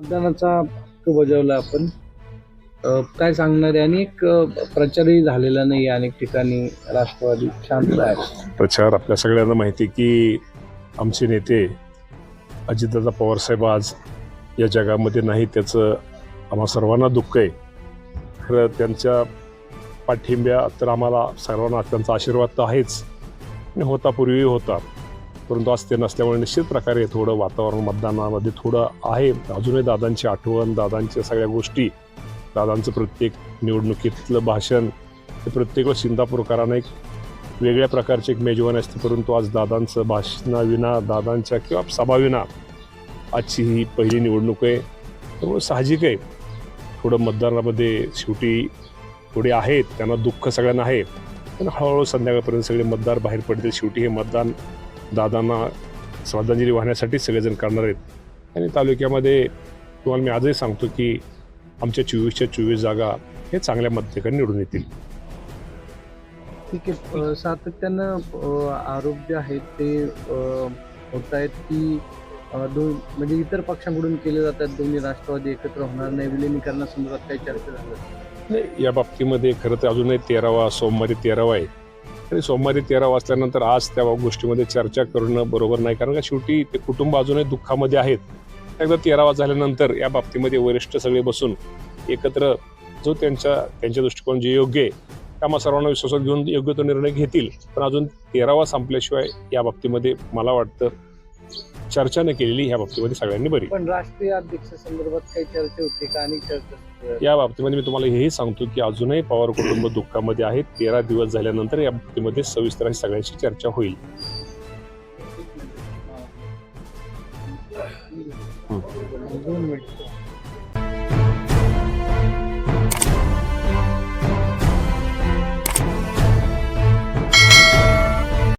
मतदानाचा हक्क बजावला आपण. काय सांगणार आहे? आणि एक प्रचारही झालेला नाही अनेक ठिकाणी. राष्ट्रवादी शांत आहे प्रचार आपल्या सगळ्यांना माहिती आहे की आमचे नेते अजितदादा पवारसाहेब आज या जगामध्ये नाही त्याचं आम्हा सर्वांना दुःख आहे. खरं त्यांच्या पाठिंब्या तर आम्हाला सर्वांना त्यांचा आशीर्वाद तर आहेच. आणि होता पूर्वी होता. परंतु आज ते नसल्यामुळे निश्चित प्रकारे थोडं वातावरण मतदानामध्ये थोडं आहे. अजूनही दादांची आठवण दादांच्या सगळ्या गोष्टी दादांचं प्रत्येक निवडणुकीतलं भाषण हे प्रत्येक वेळेस एक वेगळ्या प्रकारचे एक मेजवानी असते. परंतु आज दादांचं भाषणाविना दादांच्या किंवा सभाविना आजची ही पहिली निवडणूक आहे. त्यामुळे साहजिक आहे. थोडं मतदानामध्ये शेवटी थोडे आहेत त्यांना दुःख सगळ्यांना आहे. पण हळूहळू संध्याकाळपर्यंत सगळे मतदार बाहेर पडतील. शेवटी हे मतदान दादांना श्रद्धांजली वाहण्यासाठी सगळेजण करणार आहेत. आणि तालुक्यामध्ये तुम्हाला मी आजही सांगतो की आमच्या चोवीसच्या चोवीस जागा हे चांगल्या मतदारांनी निवडून येतील. ठीक आहे. सातत्यानं आरोप जे आहेत ते होत आहेत की दोन म्हणजे इतर पक्षांकडून केले जातात दोन्ही राष्ट्रवादी एकत्र होणार नाही विलिनीकरणासंदर्भात काही चर्चा झाल्या नाही या बाबतीमध्ये खरं तर अजूनही तेरावा सोमवारी तेरावा आहे. आणि सोमवारी तेरा वाजल्यानंतर आज त्या गोष्टीमध्ये चर्चा करणं बरोबर नाही. कारण का शेवटी ते कुटुंब अजूनही दुःखामध्ये आहेत. एकदा तेरावा झाल्यानंतर या बाबतीमध्ये वरिष्ठ सगळे बसून एकत्र जो त्यांच्या त्यांच्या दृष्टिकोन जे योग्य आहे त्यामुळे सर्वांना विश्वासात घेऊन योग्य तो निर्णय घेतील. पण अजून तेरावा संपल्याशिवाय या बाबतीमध्ये मला वाटतं चर्चा न केलेली ह्या बाबतीमध्ये सगळ्यांनी बरी. पण राष्ट्रीय अध्यक्ष संदर्भात काही चर्चा होते का? आणि चर्चा या बाबतीमध्ये मी तुम्हाला हेही सांगतो की अजूनही पवार कुटुंब दुःखामध्ये आहे तेरा दिवस झाल्यानंतर या बाबतीमध्ये सविस्तर अशी सगळ्यांशी चर्चा होईल. दोन मिनिट.